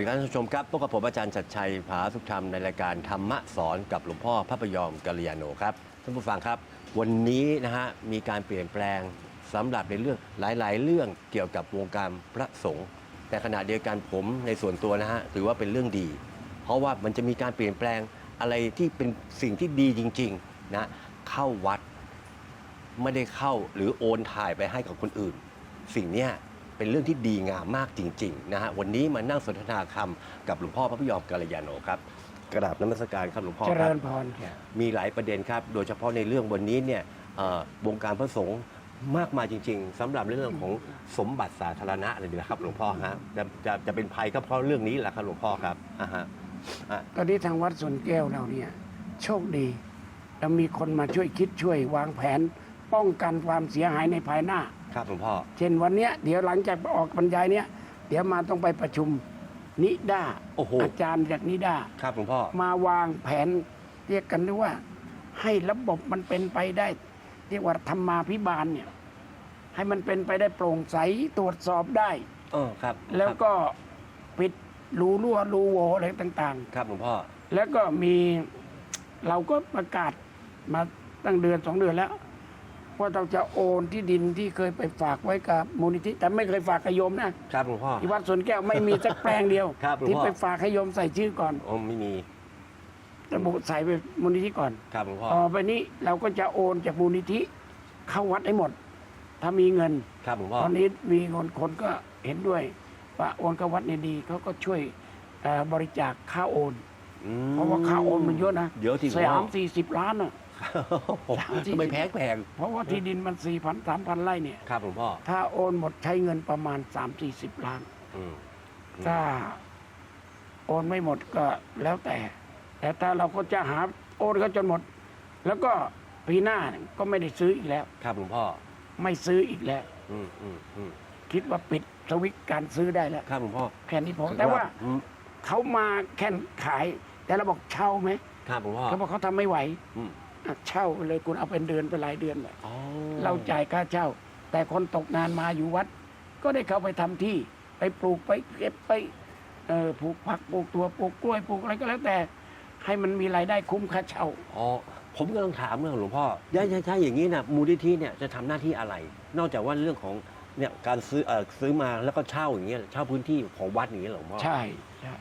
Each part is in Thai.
ดีครับท่านผู้ชมครับพบกับผมอาจารย์ชัดชัยผาสุขธรรมในรายการธรรมะสอนกับหลวงพ่อพระพยอมกัลยาโนครับท่านผู้ฟังครับ วันนี้นะฮะมีการเปลี่ยนแปลงสำหรับในเรื่องหลาย ๆ เรื่องเกี่ยวกับวงการพระสงฆ์แต่ขณะเดียวกันผมในส่วนตัวนะฮะถือว่าเป็นเรื่องดี เพราะว่ามันจะมีการเปลี่ยนแปลงอะไรที่เป็นสิ่งที่ดีจริง ๆ นะ เข้าวัดไม่ได้เข้าหรือโอนถ่ายไปให้กับคนอื่น สิ่งเนี้ย เป็นเรื่องที่ดีงามมากจริงๆนะฮะวันนี้มานั่งสนทนาคำกับหลวงพ่อพระพยอมกัลยาโนครับกราบนมัสการครับหลวงพ่อเจคริรับญพรค่ะมีหลายประเด็นครับ โดยเฉพาะในเรื่องวันนี้เนี่ยเอ่อวงการพระสงฆ์มากมายจริง ๆสำหรับเรื่องของสมบัติสาธารณะเลยนะครับหลวงพ่อฮะจะจะจะเป็นภัยก็เพราะเรื่องนี้แหละครับหลวงพ่อครับอ่าฮะอะตอนนี้ทางวัดสวนแก้วเราเนี่ย โชคดี เรามีคนมาช่วยคิดช่วยวางแผน ป้องกันความเสียหายในภายหน้า ครับหลวงพ่อ เช่นวันเนี้ยเดี๋ยวหลังจากออกบรรยายเนี้ยเดี๋ยวมาต้องไปประชุมนิด้าโอ้โหอาจารย์จากนิด้าครับหลวงพ่อ มาวางแผนเรียกกันด้วยว่า ให้ระบบมันเป็นไปได้ เรียกว่าธรรมาภิบาลเนี่ยให้มันเป็นไปได้โปร่งใสตรวจสอบได้ เออครับแล้วก็ปิดรูรั่วรูโหวอะไรต่างๆครับหลวงพ่อแล้วก็มีเราก็ประกาศมาตั้งเดือนสองเดือนแล้ว ว่าเราจะโอนที่ดินที่เคยไปฝากไว้กับมูลนิธิ แต่ไม่เคยฝากกับโยมนะครับหลวงพ่อ ที่วัดสวนแก้วไม่มีสักแปลงเดียว ครับหลวงพ่อ ที่ไปฝากให้โยมใส่ชื่อก่อนโอ้ไม่มีระบุใส่ไปมูลนิธิก่อนครับหลวงพ่อต่อไปนี้เราก็จะโอนจากมูลนิธิเข้าวัดให้หมด ถ้ามีเงิน ครับหลวงพ่อตอนนี้มีคนคนก็เห็นด้วยว่าโอนเข้าวัดเนี่ยดีเขาก็ช่วยเอ่อบริจาคค่าโอน อืมเพราะว่าค่าโอนมันเยอะนะเยอะจริงสามสี่สิบล้านอะ ผมสามสี่สิบทำไมแพงแพงเพราะว่าที่ดินมันสี่พันสามพันไร่เนี่ย ครับหลวงพ่อถ้าโอนหมดใช้เงินประมาณสามสี่สิบล้าน อืมถ้าโอนไม่หมดก็แล้วแต่ แต่ถ้าเราก็จะหาโอนเขาจนหมด แล้วก็ปีหน้าเนี่ยก็ไม่ได้ซื้ออีกแล้ว ครับหลวงพ่อ ไม่ซื้ออีกแล้ว อืมอืมอืมคิดว่าปิดสวิตช์การซื้อได้แล้ว ครับหลวงพ่อแค่นี้พอแต่ว่าอืมเขามาแค่ขาย แต่เราบอกเช่าไหมครับหลวงพ่อเขาบอกเขาทำไม่ไหว อืมอะ เช่าไปเลยคุณเอาเป็นเดือนเป็นรายเดือนเลยอ๋อเราจ่ายค่าเช่า แต่คนตกงานมาอยู่วัด ก็ได้เข้าไปทำที่ไปปลูกไปเก็บไปเอ่อปลูกผักปลูกตัวปลูกกล้วยปลูกอะไรก็แล้วแต่ ให้มันมีรายได้คุ้มค่าเช่า อ๋อผมกำลังถามเรื่องหลวงพ่อถ้าถ้าถ้าอย่างนี้นะมูลนิธิเนี่ยจะทำหน้าที่อะไร นอกจากว่าเรื่องของเนี่ยการซื้อเอ่อซื้อมาแล้วก็เช่าอย่างเงี้ยเช่าพื้นที่ของวัดอย่างเงี้ยเหรอหลวงพ่อใช่ใช่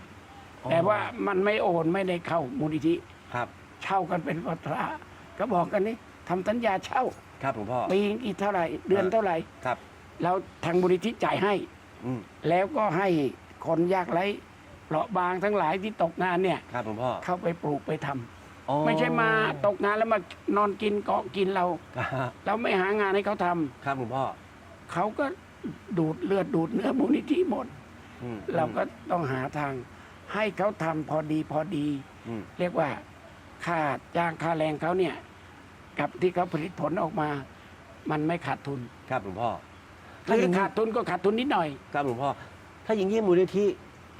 อ๋อแต่ว่ามันไม่โอนไม่ได้เข้ามูลนิธิ ครับ เช่ากันเป็นวัตระ ก็บอกกันนี่ทำสัญญาเช่าครับหลวงพ่อ ปีกี่เท่าไหร่ เดือนเท่าไหร่ครับแล้วทางมูลนิธิจ่ายให้อืมแล้วก็ให้คนยากไร้เปราะบางทั้งหลายที่ตกงานเนี่ย ครับหลวงพ่อเข้าไปปลูกไปทำอ๋อไม่ใช่มาตกงานแล้วมานอนกินเกาะกินเรา ครับเราไม่หางานให้เขาทำครับหลวงพ่อเขาก็ดูดเลือดดูดเนื้อมูลนิธิหมด อืมเราก็ต้องหาทางให้เขาทำพอดีพอดี อืมเรียกว่าค่าจ้างค่าแรงเขาเนี่ย กับที่เขาผลิตผลออกมา มันไม่ขาดทุนครับหลวงพ่อถ้าจะขาดทุนก็ขาดทุนนิดหน่อย ครับหลวงพ่อ ถ้าอย่างนี้มูลนิธิ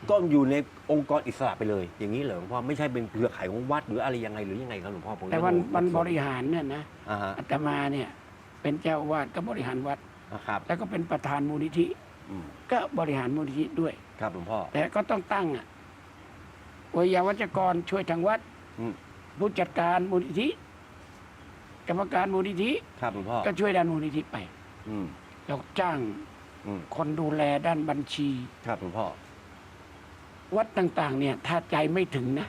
ก็อยู่ในองค์กรอิสระไปเลย อย่างนี้เหรอหลวงพ่อไม่ใช่เป็นเครือข่ายของวัดหรืออะไรยังไงหรือยังไงครับหลวงพ่อผมแต่วันยังงงวันบริหารเนี่ยนะอ่าฮะอาตมาเนี่ย เป็นเจ้าอาวาดก็บริหารวัด อ่าครับแล้วก็เป็นประธานมูลนิธิ อืมก็บริหารมูลนิธิด้วย ครับหลวงพ่อ แต่ก็ต้องตั้งอะวิยาวัจกรช่วยทางวัด อืม ผู้จัดการมูลนิธิ กรรมการมูลนิธิครับหลวงพ่อก็ช่วยด้านมูลนิธิไปอืมเราจ้างอืมคนดูแลด้านบัญชี ครับหลวงพ่อวัดต่าง ๆ เนี่ย ถ้าใจไม่ถึงนะ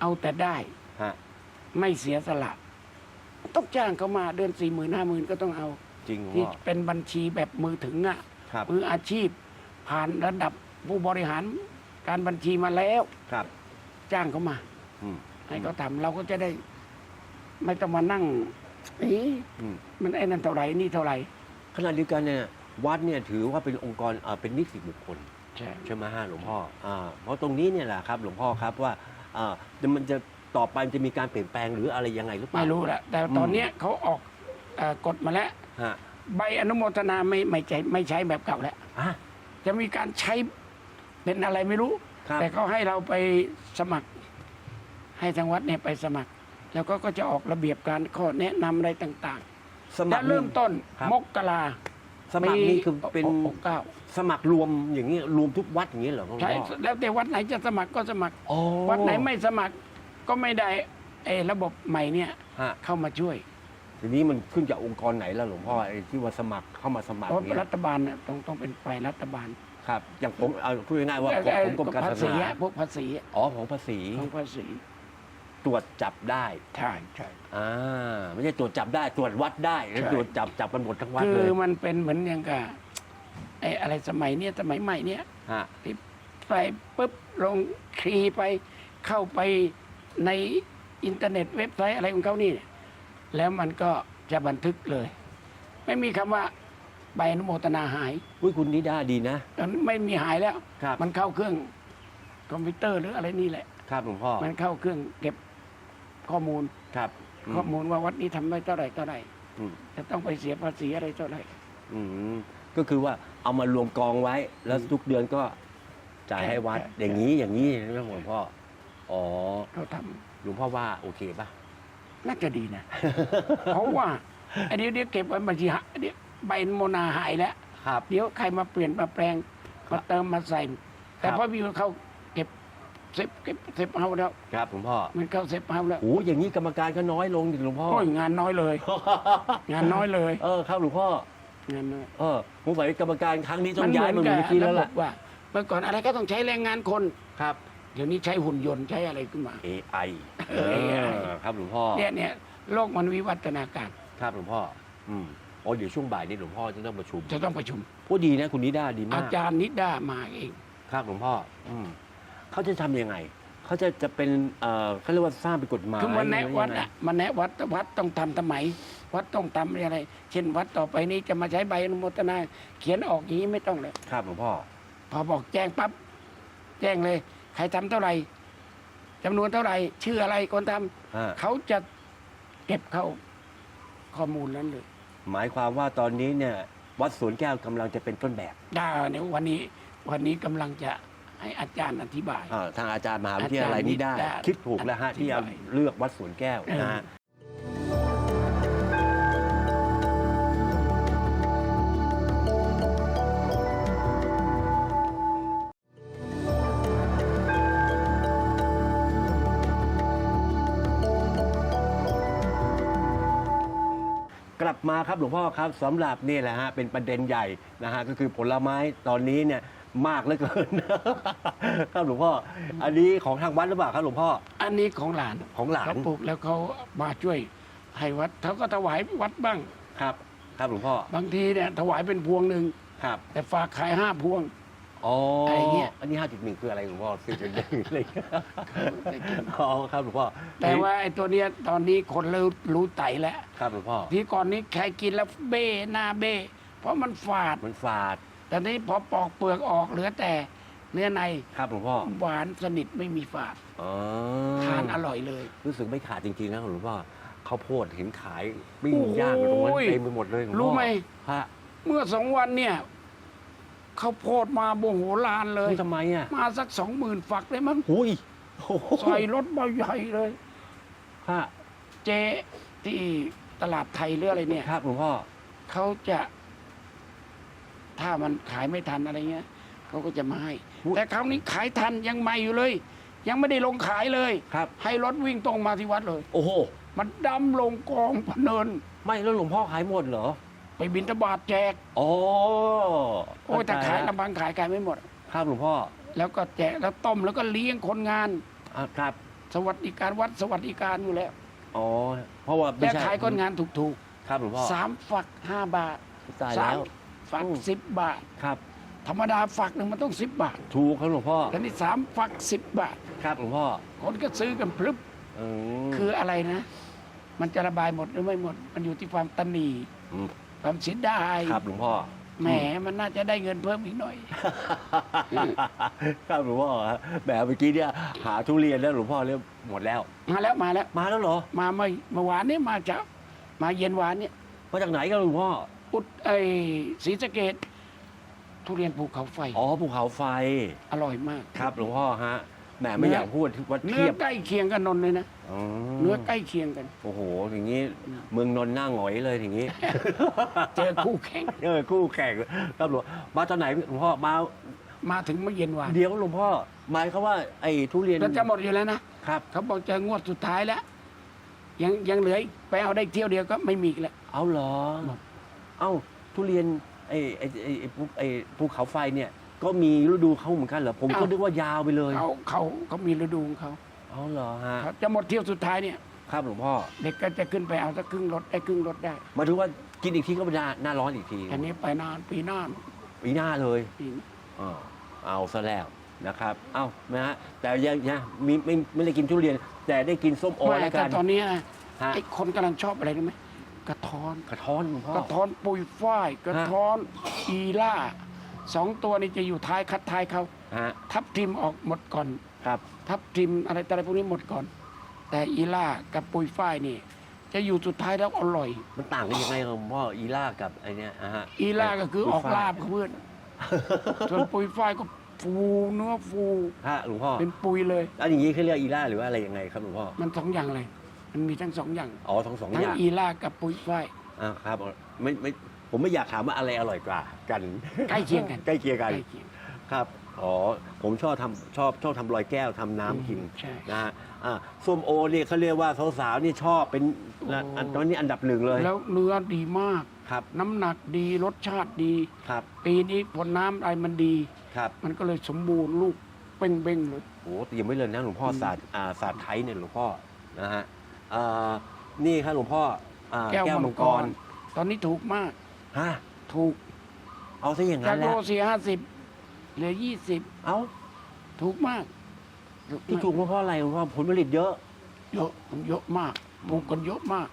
เอาแต่ได้ ฮะไม่เสียสละ ต้องจ้างเขามาเดือนสี่หมื่นห้าหมื่นก็ต้องเอา จริงหลวงที่พ่อเป็นบัญชีแบบมือถึงอะครับมืออาชีพ ผ่านระดับผู้บริหารการบัญชีมาแล้ว ครับ จ้างเขามา อืมให้เขาทำเราก็จะได้ ไม่ต้องมานั่งเอ๊ะอืม มันไอ้นั่นเท่าไหร่นี่เท่าไหร่ ขณะเดียวกันเนี่ยวัดเนี่ยถือว่าเป็นองค์กรเอ่อเป็นนิติบุคคล ใช่ ใช่ไหมฮะหลวงพ่ออ่าเพราะตรงนี้เนี่ยแหละครับหลวงพ่อครับว่าอ่ามันจะต่อไปมันจะมีการเปลี่ยนแปลงหรืออะไรยังไงหรือเปล่าไม่รู้แหละแต่ตอนเนี้ยเขาออกเอ่อกฎมาแล้ว ฮะใบอนุโมทนาไม่ไม่ใช้ไม่ใช้แบบเก่าแล้ว อะ จะมีการใช้เป็นอะไรไม่รู้ ครับ แต่เขาให้เราไปสมัคร ให้ทางวัดเนี่ยไปสมัคร แล้วก็ก็จะออกระเบียบการข้อแนะนำอะไรต่างสๆมัและครเริ่มต้นครับมกราสมัครนี่คือเป็นหกเก้าสมัครรวมอย่างนี้รวมทุกวัดอย่างนี้เหรอหลวงใช่พ่อแล้วแต่วัดไหนจะสมัครก็สมัคร อ๋อวัดไหนไม่สมัครก็ไม่ได้ไอ้ระบบใหม่เนี่ยฮะเข้ามาช่วย ทีนี้มันขึ้นจากองค์กรไหนแล้วหลวงพ่อไอ้ที่ว่าสมัครเข้ามาสมัครเพราะเนี่ยรัฐบาลเนี่ยต้องต้องเป็นฝ่ายรัฐบาลครับ อย่างผมเอาพูดง่ายๆว่าไอ้ผมกรมการภาศาสษีนาอะพวกภาษีอะอ๋อของภาษีของภาษี ตรวจจับได้ ใช่ใช่ อ่าไม่ใช่ตรวจจับได้ตรวจวัดได้แล้วใช่ ตรวจจับจับกันหมดทั้งวัดคืเลอยมันเป็นเหมือนอย่างกับไอ้อะไรสมัยเนี้ยสมัยใหม่เนี้ยฮะไปปุ๊บลงคลีย์ไปเข้าไปในอินเทอร์เน็ตเว็บไซต์อะไรของเขานี่แล้วมันก็จะบันทึกเลย ไม่มีคำว่าใบอนุโมทนาหายอุ้ยคุณนิด้าดีนะตอนนนไม่มีหายแล้ว ครับมันเข้าเครื่องคอมพิวเตอร์หรืออะไรนี่แหละ ครับหลวงพ่อมันเข้าเครื่องเก็บ ข้อมูลครับมข้อมูลว่าวัดนี้ทำได้เท่าไหร่เท่าไหร่อืม จะต้องไปเสียภาษีอะไรเท่าไหร่ อืมก็คือว่าเอามารวมกองไว้ แล้วอืมทุกเดือนก็จ่ายให้วัด ใช่ใช่ อย่างนี้อย่างนี้ใช่ไหมหลวงพ่ออ๋อเขาทำหลวงพ่อว่าโอเคป่ะ น่าจะดีนะ เพราะว่าไอ้เดี๋ยวเดี๋ยวเก็บไว้บัญชีหาเดี๋ยวใบอนุโมทนาหายแล้ว ครับ เดี๋ยวใครมาเปลี่ยนมาแปลงครัมาบเติมมาใส่ แต่ครับ พอวิวเขาเก็บ เซฟเก็บเซฟเฮาแล้ว ครับหลวงพ่อมันเข้าเซฟเฮาแล้วโอ้อย่างนี้กรรมการก็น้อยลงดิหลวงพ่อ โอ้ยงานน้อยเลย งานน้อยเลยเออครับหลวงพ่องานน้อยเออผมบอกกรรมการครั้งนี้ต้องย้ายมาอยู่ที่แล้วล่ะระบบว่าเมื่อก่อนอะไรก็ต้องใช้แรงงานคนครับ เดี๋ยวนี้ใช้หุ่นยนต์ใช้อะไรขึ้นมา AI เอ AI อครับหลวงพ่อเนี่ยเนี่ยโลกมันวิวัฒนาการครับหลวงพ่อ อืมอ๋อเดี๋ยวช่วงบ่ายนี้หลวงพ่อจะต้องประชุม จะต้องประชุมพูดดีนะคุณนิด้าดีมาอากจารย์นิด้ามาเอง ครับหลวงพ่อ อืม เขาจะทำยังไง เขาจะจะเป็นเอ่อเขาเรียกว่าสร้างเป็นกฎหมายคือมันแนะหรือวัยัดงไงอะมันแนะวัดวัดต้องทำทำไม วัดต้องทำอะไร เช่นวัดต่อไปนี้จะมาใช้ใบอนุโมทนา เขียนออกอย่างนี้ไม่ต้องเลย ครับหลวงพ่อ พอบอกแจ้งปั๊บแจ้งเลย ใครทำเท่าไหร่จำนวนเท่าไหร่ ชื่ออะไรคนทำฮะ เขาจะเก็บเข้าข้อมูลนั้นเลยหมายความว่าตอนนี้เนี่ยวัดสวนแก้วกำลังจะเป็นต้นแบบ ได้เนี่ยวันนี้ วันนี้กำลังจะ ให้อาจารย์อธิบาย อ่าทางอาจารย์มหาวิทยาลัยอาจารย์นี่ได้นิด้าคิดถูกแล้วฮะที่จะอธิบายเลือกวัดสวนแก้วนะฮะ กลับมาครับหลวงพ่อครับสำหรับนี่แหละฮะเป็นประเด็นใหญ่นะฮะก็คือผลไม้ตอนนี้เนี่ย มากเหลือเกิน ครับหลวงพ่อ อันนี้ของทางวัดหรือเปล่าครับหลวงพ่อ อันนี้ของหลานของหลาน เขาปลูกแล้วเขามาช่วยให้วัดเขาก็ถวายวัดบ้าง ครับ ครับหลวงพ่อ บางทีเนี่ยถวายเป็นพวงหนึ่งครับแต่ฝากขายห้าพวง อ๋ออะไรเงี้ย อันนี้ห้าจุดหนึ่งคืออะไรหลวงพ่อสี่จุดหนึ่งอะไรเงี้ยได้กินอ๋อครับหลวงพ่อแต่ว่าไอ้ตัวเนี้ยตอนนี้คนรู้รู้ไตแล้ว ครับหลวงพ่อ ที่ก่อนนี้ใครกินแล้วเบ้หน้าเบ้เพราะมันฝาด มันฝาด แต่นี้พอปอกเปลือกออกเหลือแต่เนื้อในครับหลวงพ่อหวานสนิทไม่มีฝาดอ๋อทานอร่อยเลย รู้สึกไม่ขาดจริงๆนะหลวงพ่อข้าวโพดเห็นขายปิ้งย่างอยู่ตรงนั้นโอ้ยเต็มไปหมดเลยลวงพ่อรู้ไหมฮะเมื่อสองวันเนี่ยเขาวโพดมาโมโหลานเลยทำไมอะมาสักสองหมื่นฝักเลยมั้งหุยโอ้โหใส่รถใบใหญ่เลยฮะเจ๊ที่ตลาดไทยหรืออะไรเนี่ยครับหลวงพ่อเขาจะ ถ้ามันขายไม่ทันอะไรเงี้ยเขาก็จะมาให้อุ๊ยแต่คราวนี้ขายทันยังใหม่อยู่เลย ยังไม่ได้ลงขายเลยครับ ให้รถวิ่งตรงมาที่วัดเลย โอ้โห มันดำลงกองพะเนิน ไม่แล้วหลวงพ่อขายหมดเหรอ ไปบินตบาทแจกอ๋อโอ้ยแต่ขายเข้ใจลำพังขายขายไม่หมด ครับหลวงพ่อ แล้วก็แจกแล้วต้มแล้วก็เลี้ยงคนงานอะครับ สวัสดิการวัดสวัสดิการอยู่แล้วอ๋อเพราะว่าไม่แต่ใช่ขายคนงานถูกครับหลวงพ่อๆสามฝักห้าบาทตายสาแล้มว ฝักอืมสิบบาท ครับ ธรรมดาฝักหนึ่งมันต้องสิบบาทถูกครับหลวงพ่อ แต่นี่สามฝักสิบบาท ครับหลวงพ่อคนก็ซื้อกันพลึบอืมคืออะไรนะ มันจะระบายหมดหรือไม่หมด มันอยู่ที่ความตนนีมความเสียดายครับหลวงพ่อ แหมมันน่าจะได้เงินเพิ่มอีกหน่อย ครับหลวงพ่อฮะแบบเมื่อกี้เนี่ยหาทุเรียนแล้วหลวงพ่อเรียกหมดแล้ว มาแล้วมาแล้ว มาแล้วเหรอ มาเมื่อเมื่อวานนี้มาจากมาเย็นวานเนี่ยมาจากไหนกันหลวงพ่อ อุดไอ้ศรีสะเกดทุเรียนภูเขาไฟ อ๋อภูเขาไฟอร่อยมาก ครับหลวงพ่อฮะแหมไม่อยากพูดว่าเนื้เทีอยบใกล้เคียงกับนนท์เลยนะอืมเนื้อใกล้เคียงกัน โอ้โหอย่างนี้เมืองนนท์หน้าหงอยเลยอย่างนี้ เจอคู่แข่งเออคู่แข่งตำรวจมาตอนไหนหลวงพ่อมามาถึงเมื่อเย็นวานเดี๋ยวหลวงพ่อหมายเขามว่าไอ้ทุเรียนก็จะหมดอยู่แล้วนะครับ เขาบอกจะงวดสุดท้ายแล้ว ยังยังเหลืออีกไปเอาได้เที่ยวเดียวก็ไม่มีอีกแล้วเอาเหรอหมด เอ้าทุเรียนไอ้ไอ้ไอ้ไอ้ภูไอ้ภูเขาไฟเนี่ย ก็มีฤดูเขาเหมือนกันเหรอผมก็นึกว่ายาวไปเลยเขาเขาเขามีฤดูของเขาเอาเหรอฮะครับจะหมดเที่ยวสุดท้ายเนี่ย ครับหลวงพ่อเด็กก็จะขึ้นไปเอาสักครึ่งรถได้ครึ่งรถได้ หมายถึงว่ากินอีกทีก็เป็นหน้าหน้าร้อนอีกทีอันนี้ไปนานปีหน้าปีหน้าเลย ปีอ้าวเอาซะแล้วนะครับ เอ้านะฮะแต่ยังยังมีไม่ไม่ได้กินทุเรียน แต่ได้กินส้มโอไม่แล้วแต่กันตอนนี้นะฮะไอ้คนกำลังชอบอะไรรู้ไหม กระท้อน กระท้อนหลวงพ่อ กระท้อนปุยฝ้าย กระท้อนอีล่าสองตัวนี้จะอยู่ท้ายคัดท้ายเขาฮะทับทิมออกหมดก่อน ครับทับทิมอะไรแต่อะไรพวกนี้หมดก่อน แต่อีล่ากับปุยฝ้ายนี่ จะอยู่สุดท้ายแล้วอร่อย มันต่างกันยังไงหลวงพ่ออีล่ากับไอเนี้ยอะฮะอีล่าก็คือออกปุยฝ้ยลาบกับเพื่อนส่วนปุยฝ้ายก็ฟูเนื้อฟูฮะหลวงพ่อเป็นปุยเลย แล้วอย่างนี้เขาเรียกอีล่าหรือว่าอะไรยังไงครับหลวงพ่อ มันสองอย่างเลย มันมีทั้งสองอย่างอ๋อทั้งสองทั้องย่างอีล่ากับปุยฝ้าย อ่าครับไม่ไม่ผมไม่อยากถามว่าอะไรอร่อยกว่ากัน ใกล้เคียงกันใกล้เคียงกันใกล้เคียง ครับ อ๋อ ผมชอบทำชอบชอบทำลอยแก้วทำน้ำกินใช่นะฮะอ่าส้มโอเนี่ยเขาเรียกว่าสาวๆนี่ชอบเป็นนะอันตอนนี้อันดับหนึ่งเลยแล้วเนื้อดีมาก ครับ น้ำหนักดีรสชาติดี ครับ ปีนี้ผลน้ำอะไรมันดี ครับมันก็เลยสมบูรณ์ลูกเป้งๆเลย โอ้เตรียมไว้เลยนะหลวงพ่ออืมศาสตร์อ่าศาสตร์ไทยเนี่ยหลวงพ่อนะฮะ อ่านี่ครับหลวงพ่ออ่าแก้วแก้วมัมังงกกรรตอนนี้ถูกมาก ฮะถูกเอาซะอย่างจานั้กนแหโลละสี่ห้าสิบเหลือยี่สิบเอาถูกมากที่ถูกเพราะอะไรหลวงพ่อผลผลิตเยอะเยอะมันเยอะมากปลูกกันเยอะมาก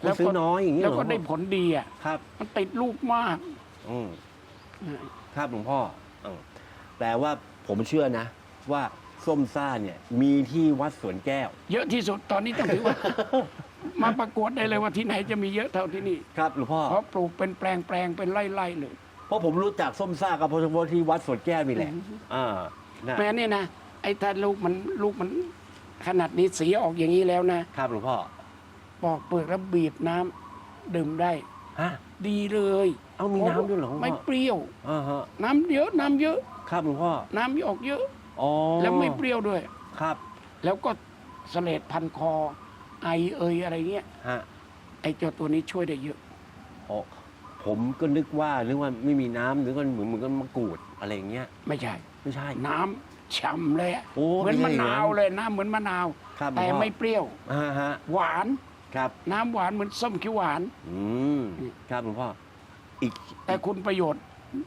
คนซื้อน้อยอย่างนี้แล้วเหรอก็ได้ผลดีอะครับ มันติดลูกมาก อืม ครับหลวงพ่อเออแต่ว่าผมเชื่อนะ ว่า ส้มซ่าเนี่ยมีที่วัดสวนแก้ว เยอะที่สุดตอนนี้ต้องถือว่า มาประกวดได้เลยว่าที่ไหนจะมีเยอะเท่าที่นี่ครับหลวงพ่อ เพราะปลูกเป็นแปลงแปลงๆเป็นไร่ๆเลยเพราะผมรู้จักส้มซ่ากับเพราะว่าที่วัดสวนแก้วนี่แหละอ่านะแม้นี่นะไอ้ถ้าลูกมันลูกมันขนาดนี้สีออกอย่างนี้แล้วนะครับหลวงพ่อปอกเปลือกแล้วบีบน้ำดื่มได้ ฮะ ดีเลยเอามีน้ำด้วยเหรอหลวงไม่พ่อเปรี้ยว อ่าฮะน้ำเยอะน้ำเยอะ ครับหลวงพ่อ น้ำออกเยอะ อ๋อแล้วไม่เปรี้ยวด้วย ครับแล้วก็เสลดพันคอ ไอเอยอะไรเงี้ยฮะไอเจ้าตัวนี้ช่วยได้เยอะ อ๋อผมก็นึกว่านึกว่าไม่มีน้ำนึกว่าเหมือนเหมือนกับมะกรูดอะไรอย่างเงี้ยไม่ใช่ ไม่ใช่ น้ำฉ่ำเลยอะโอ้เหมือนไม่มะใช่อย่างนั้นานวเลยน้ำเหมือนมะนาว ครับหลวงแต่พ่อไม่เปรี้ยว อ่าฮะหวานครับ น้ำหวานเหมือนส้มเขียวหวาน อืมครับหลวงพ่ออีกแต่คุณประโยชน์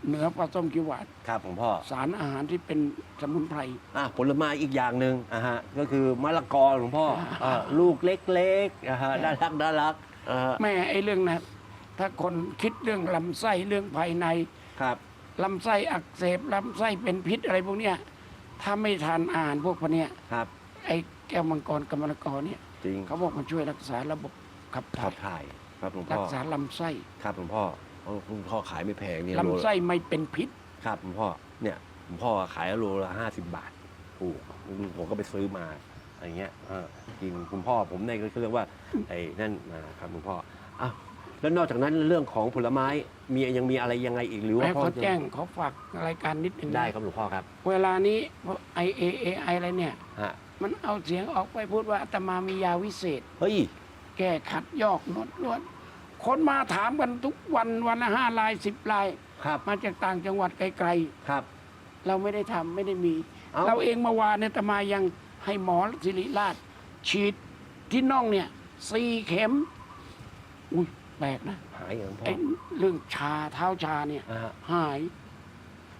เหนือกว่าส้มเขียวหวานครับหลวงพ่อสารอาหารที่เป็นสมุนไพร อะผลไม้อีกอย่างหนึ่งอะฮะก็คือมะละกอหลวงพ่ออะลูกเล็กๆอะฮะน่ารักน่ารักอะแม่ไอ้เรื่องนะถ้าคนคิดเรื่องลำไส้เรื่องภายในครับลำไส้อักเสบลำไส้เป็นพิษอะไรพวกเนี้ยถ้าไม่ทานอาหารพวกพวกเนี้ยครับไอ้แก้วมังกรกับมะละกอเนี่ยจริงเขาบอกมันช่วยรักษาระบบขับถ่าขัยบถ่ายครับหลวงรัพ่อกษาลำไส้ครับหลวงพ่อ เอาหลวงพ่อขายไม่แพงเนี่ยลำไส้ไม่เป็นพิษ ครับหลวงพ่อเนี่ยหลวงพ่อขายโลละห้าสิบบาทถูกผมก็ไปซื้อมาอะไรเงี้ยอ่ากินคุณพ่อผมเนี่ยก็เรียกว่าไอ้นั่นมาครับหลวงพ่ออะแล้วนอกจากนั้นเรื่องของผลไม้มียังมีอะไรยังไงอีกหรือว่าแม่พ่อเขาจะแจ้งเขาฝากรายการนิดหนึ่งนะได้ครับหลวงพ่อครับเวลานี้ไอเอเอไออะไรเนี่ย ฮะมันเอาเสียงออกไปพูดว่าอาตมามียาวิเศษ เฮ้ย แก้ขัดยอกนวดนวด คนมาถามกันทุกวันวันละห้าลายสิบลาย ครับ มาจากต่างจังหวัดไกลครับ ๆ เราไม่ได้ทำไม่ได้มี เอ้า เราเองเมื่อวานเนี่ยอาตมายังให้หมอศิริราช ฉีดที่น่องเนี่ยสี่เข็ม อุ้ยแปลกนะหายเหรอหลวงพ่อไอ้เรื่องชาเท้าชาเนี่ย อ่าฮะหาย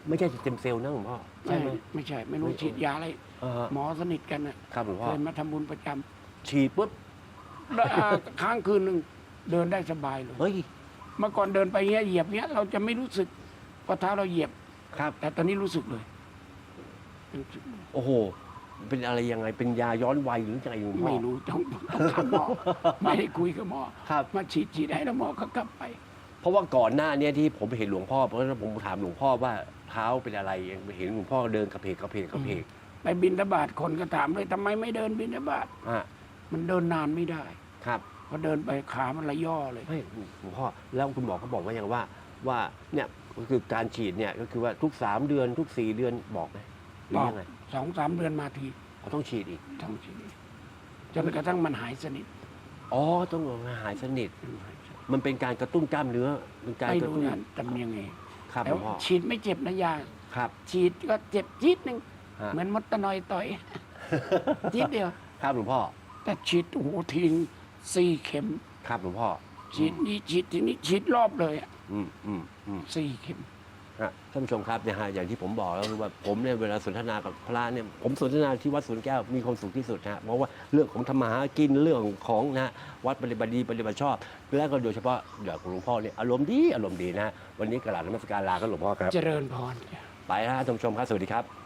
ไม่ใช่เต็มเซลล์นะหลวงพ่อใช่ไหม ไม่ใช่ ไม่รู้ไม่ ฉีดยาอะไร อ่าฮะหมอสนิทกันนะครับหลวงพ่อเคยมาทำบุญประจำฉีดปุ๊บ แล้วอ่า ค้างคืนหนึ่ง เดินได้สบายเลยเฮ้ย เมื่อก่อนเดินไปเงี้ยเหยียบเงี้ยเราจะไม่รู้สึกว่าเท้าเราเหยียบ ครับ แต่ตอนนี้รู้สึกเลยรู้สึกเลยโอ้โห เป็นอะไรยังไง เป็นยาย้อนวัยหรือยังไงหลวงพ่อ ไม่รู้ต้องต้องถามหมอไม่ได้คุยกับหมอครับ มาฉีดฉีดให้แล้วหมอก็กลับไป เพราะว่าก่อนหน้าเนี้ที่ผมเห็นหลวงพ่อ เพราะว่าผมถามหลวงพ่อว่าเท้าเป็นอะไรเห็นหลวงพ่อเดินกระเพกกระเพกกระเพกไปบินทบาทคนก็ถามเลยทำไมไม่เดินบินทบาท อะมันเดินนานไม่ได้ ครับพ อเดินไปขามันละย่อเลย ไม่หลวงพ่อแล้วคุณหมอเขาบอกว่าอย่างว่าว่าเนี่ยก็คือการฉีดเนี่ยก็คือว่าทุก3เดือนทุก4เดือนบอกไหมหรือยังไงสองสามเดือนมาทีเขาต้องฉีดอีกทั้งชีวิตจนกระทั่งมันหายสนิทอ๋อต้องหายสนิท มันเป็นการกระตุ้นกล้ามเนื้อเป็นการไม่กระรู้ตุ้นนะจำยังไงครับหแล้ลววงพ่อฉีดไม่เจ็บนะยา ครับฉีดก็เจ็บจี๊ดหนึ่งฮะเหมือนมดตะนอยต่อย จี๊ดเดียว ครับหลวงพ่อ แต่ฉีดโอ้โหทิ้ง สี่เข็มครับหลวงพ่อฉีดนี่ฉีดทีนี้ฉีดรอบเลยอะอืมอืมอืมสี่เข็ม ฮะท่านผู้ชมครับเนี่ยฮะอย่างที่ผมบอกแล้วคือว่าผมเนี่ยเวลาสนทนากับพระเนี่ยผมสนทนาที่วัดสวนแก้วมีความสุขที่สุดฮะเพราะว่าเรื่องของธรรมาหากินเรื่องของนะฮะวัดปฏิบัติดีปฏิบัติชอบและก็โดยเฉพาะอย่างหลวงพ่อเนี่ยอารมณ์ดีอารมณ์ดีนะฮะวันนี้กระหลาดนมัสการลาก็หลวงพ่อครับ เจริญพรไปนะฮะท่านผู้ชมครับ สวัสดีครับ